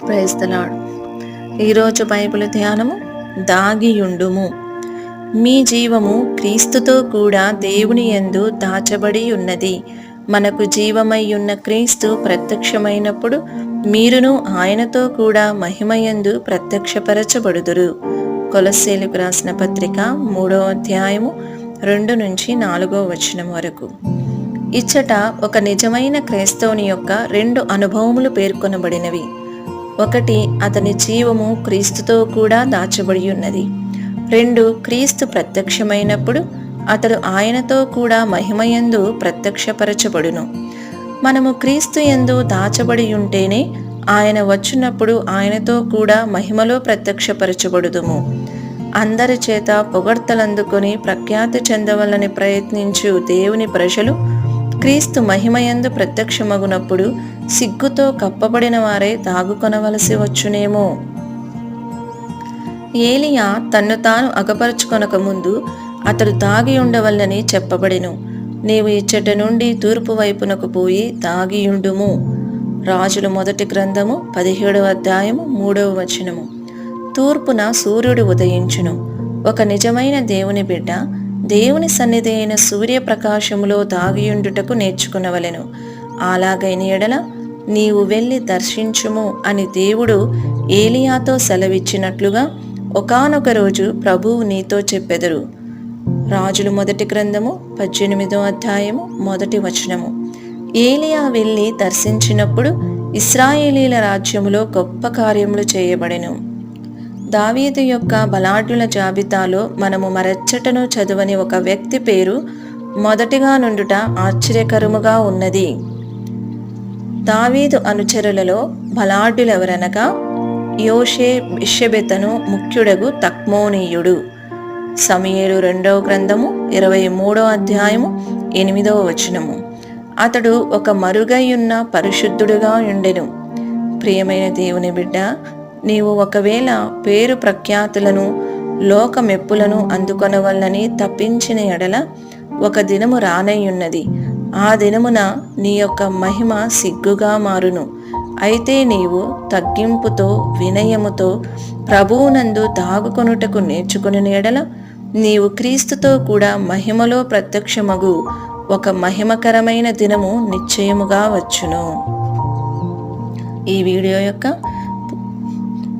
ప్రైస్తలాడు ఈరోజు బైబిల్ ధ్యానము దాగియుండుము. మీ జీవము క్రీస్తుతో కూడా దేవుని యందు దాచబడి ఉన్నది. మనకు జీవమై ఉన్న క్రీస్తు ప్రత్యక్షమైనప్పుడు మీరును ఆయనతో కూడా మహిమయందు ప్రత్యక్షపరచబడుదురు. కొలస్సేలకు రాసిన పత్రిక మూడో అధ్యాయము రెండు నుంచి నాలుగో వచనం వరకు. ఇచ్చట ఒక నిజమైన క్రైస్తవుని యొక్క రెండు అనుభవములు పేర్కొనబడినవి. ఒకటి అతని జీవము క్రీస్తుతో కూడా దాచబడి ఉన్నది. రెండు క్రీస్తు ప్రత్యక్షమైనప్పుడు అతడు ఆయనతో కూడా మహిమయందు ప్రత్యక్షపరచబడును. మనము క్రీస్తు ఎందు దాచబడి ఉంటేనే ఆయన వచ్చినప్పుడు ఆయనతో కూడా మహిమలో ప్రత్యక్షపరచబడుదుము. అందరి చేత పొగడ్తలందుకొని ప్రఖ్యాతి చెందవలని ప్రయత్నించు దేవుని ప్రజలు క్రీస్తు మహిమయందు ప్రత్యక్షమగునప్పుడు సిగ్గుతో కప్పబడిన వారే దాగుకొనవలసి వచ్చునేమో. ఏలియా తన్ను తాను అగపరుచుకొనక ముందు అతడు దాగి ఉండవల్లని చెప్పబడెను. నీవు ఇచ్చట నుండి తూర్పు వైపునకు పోయి దాగియుండుము రాజుల మొదటి గ్రంథము పదిహేడవ అధ్యాయము మూడవ వచనము. తూర్పున సూర్యుడు ఉదయించును. ఒక నిజమైన దేవుని బిడ్డ దేవుని సన్నిధి అయిన సూర్యప్రకాశములో దాగియుండుటకు నేర్చుకునవలెను. అలాగైన ఎడల నీవు వెళ్ళి దర్శించుము అని దేవుడు ఏలియాతో సెలవిచ్చినట్లుగా ఒకనొక రోజు ప్రభువు నీతో చెప్పెదరు. రాజులు మొదటి గ్రంథము పద్దెనిమిదో అధ్యాయము మొదటి వచనము. ఏలియా వెళ్ళి దర్శించినప్పుడు ఇస్రాయేలీల రాజ్యములో గొప్ప కార్యములు చేయబడెను. దావీదు యొక్క బలాఢ్యుల జాబితాలో మనము మరెచ్చటను చదువని ఒక వ్యక్తి పేరు మొదటిగా నుండుట ఆశ్చర్యకరముగా ఉన్నది. దావీదు అనుచరులలో బలాఢ్యులెవరనగా? యోషే బిషబెతను ముఖ్యుడగు తక్మోనీయుడు. సమయేలు రెండవ గ్రంథము ఇరవై మూడో అధ్యాయము ఎనిమిదవ వచనము. అతడు ఒక మరుగైయున్న పరిశుద్ధుడుగా ఉండెను. ప్రియమైన దేవుని బిడ్డ నీవు ఒకవేళ పేరు ప్రఖ్యాతులను లోక మెప్పులను అందుకొనవల్లని తప్పించిన ఎడల ఒక దినము రానయ్యున్నది. ఆ దినమున నీ యొక్క మహిమ సిగ్గుగా మారును. అయితే నీవు తగ్గింపుతో వినయముతో ప్రభువునందు దాగుకొనుటకు నేర్చుకుని ఎడల నీవు క్రీస్తుతో కూడా మహిమలో ప్రత్యక్షమగు. ఒక మహిమకరమైన దినము నిశ్చయముగా వచ్చును. ఈ వీడియో యొక్క